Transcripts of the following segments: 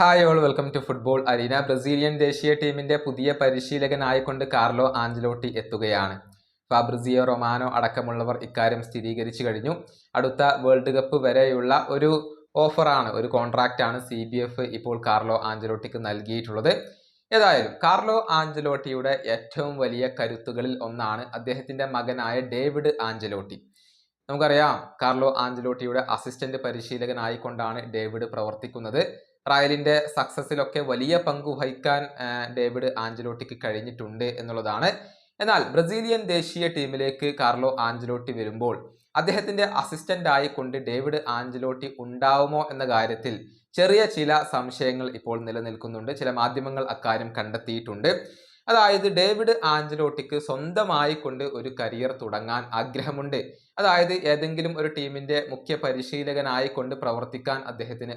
Hi all welcome to football arena. Brazilian ദേശീയ ടീമിന്റെ പുതിയ പരിശീലകനായിക്കൊണ്ട് കാർലോ ആഞ്ചലോട്ടി എത്തുകയാണ്. ഫാബ്രിസിയോ റൊമാനോ അടക്കമുള്ളവർ ഇക്കാര്യം സ്ഥിരീകരിച്ചു കഴിഞ്ഞു. അടുത്ത വേൾഡ് കപ്പ് വരെയുള്ള ഒരു ഓഫറാണ് ഒരു കോൺട്രാക്റ്റാണ് സി ബി എഫ് ഇപ്പോൾ കാർലോ ആഞ്ചലോട്ടിക്ക് നൽകിയിട്ടുള്ളത്. ഏതായാലും കാർലോ ആഞ്ചലോട്ടിയുടെ ഏറ്റവും വലിയ കരുത്തുകളിൽ ഒന്നാണ് അദ്ദേഹത്തിന്റെ മകനായ ഡേവിഡ് ആഞ്ചലോട്ടി നമുക്കറിയാം കാർലോ ആഞ്ചലോട്ടിയുടെ അസിസ്റ്റന്റ് പരിശീലകനായിക്കൊണ്ടാണ് ഡേവിഡ് പ്രവർത്തിക്കുന്നത്. റയലിന്റെ സക്സസിലൊക്കെ വലിയ പങ്ക് വഹിക്കാൻ ഡേവിഡ് ആഞ്ചലോട്ടിക്ക് കഴിഞ്ഞിട്ടുണ്ട് എന്നുള്ളതാണ്. എന്നാൽ ബ്രസീലിയൻ ദേശീയ ടീമിലേക്ക് കാർലോ ആഞ്ചലോട്ടി വരുമ്പോൾ അദ്ദേഹത്തിന്റെ അസിസ്റ്റന്റ് ആയിക്കൊണ്ട് ഡേവിഡ് ആഞ്ചലോട്ടി ഉണ്ടാവുമോ എന്ന കാര്യത്തിൽ ചെറിയ ചില സംശയങ്ങൾ ഇപ്പോൾ നിലനിൽക്കുന്നുണ്ട്. ചില മാധ്യമങ്ങൾ അക്കാര്യം കണ്ടെത്തിയിട്ടുണ്ട്. അതായത് ഡേവിഡ് ആഞ്ചലോട്ടിക്ക് സ്വന്തമായി കൊണ്ട് ഒരു കരിയർ തുടങ്ങാൻ ആഗ്രഹമുണ്ട്. അതായത് ഏതെങ്കിലും ഒരു ടീമിന്റെ മുഖ്യ പരിശീലകനായി കൊണ്ട് പ്രവർത്തിക്കാൻ അദ്ദേഹത്തിന്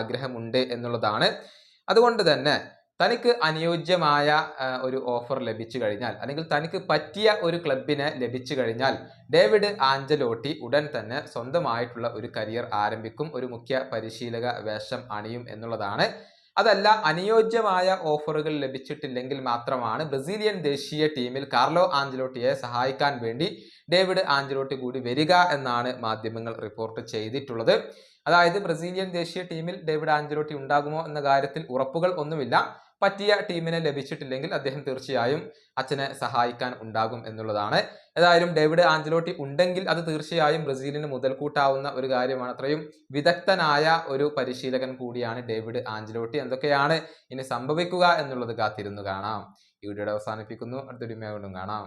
ആഗ്രഹമുണ്ട് എന്നുള്ളതാണ്. അതുകൊണ്ട് തന്നെ തനിക്ക് അനുയോജ്യമായ ഒരു ഓഫർ ലഭിച്ചു കഴിഞ്ഞാൽ അല്ലെങ്കിൽ തനിക്ക് പറ്റിയ ഒരു ക്ലബിനെ ലഭിച്ചു കഴിഞ്ഞാൽ ഡേവിഡ് ആഞ്ചലോട്ടി ഉടൻ തന്നെ സ്വന്തമായിട്ടുള്ള ഒരു കരിയർ ആരംഭിക്കും. ഒരു മുഖ്യ പരിശീലക വേഷം അണിയും എന്നുള്ളതാണ്. അതല്ല അനുയോജ്യമായ ഓഫറുകൾ ലഭിച്ചിട്ടില്ലെങ്കിൽ മാത്രമാണ് ബ്രസീലിയൻ ദേശീയ ടീമിൽ കാർലോ ആഞ്ചലോട്ടിയെ സഹായിക്കാൻ വേണ്ടി ഡേവിഡ് ആഞ്ചലോട്ടി കൂടി വരിക എന്നാണ് മാധ്യമങ്ങൾ റിപ്പോർട്ട് ചെയ്തിട്ടുള്ളത്. അതായത് ബ്രസീലിയൻ ദേശീയ ടീമിൽ ഡേവിഡ് ആഞ്ചലോട്ടി ഉണ്ടാകുമോ എന്ന കാര്യത്തിൽ ഉറപ്പുകൾ ഒന്നുമില്ല. പറ്റിയ ടീമിനെ ലഭിച്ചിട്ടില്ലെങ്കിൽ അദ്ദേഹം തീർച്ചയായും അച്ഛനെ സഹായിക്കാൻ ഉണ്ടാകും എന്നുള്ളതാണ്. ഏതായാലും ഡേവിഡ് ആഞ്ചലോട്ടി ഉണ്ടെങ്കിൽ അത് തീർച്ചയായും ബ്രസീലിന് മുതൽക്കൂട്ടാവുന്ന ഒരു കാര്യമാണ്. അത്രയും വിദഗ്ധനായ ഒരു പരിശീലകൻ കൂടിയാണ് ഡേവിഡ് ആഞ്ചലോട്ടി. എന്തൊക്കെയാണ് ഇനി സംഭവിക്കുക എന്നുള്ളത് കാത്തിരുന്നു കാണാം. ഈ വീഡിയോയുടെ അവസാനിപ്പിക്കുന്നു. അടുത്തൊരു വീണ്ടും കാണാം.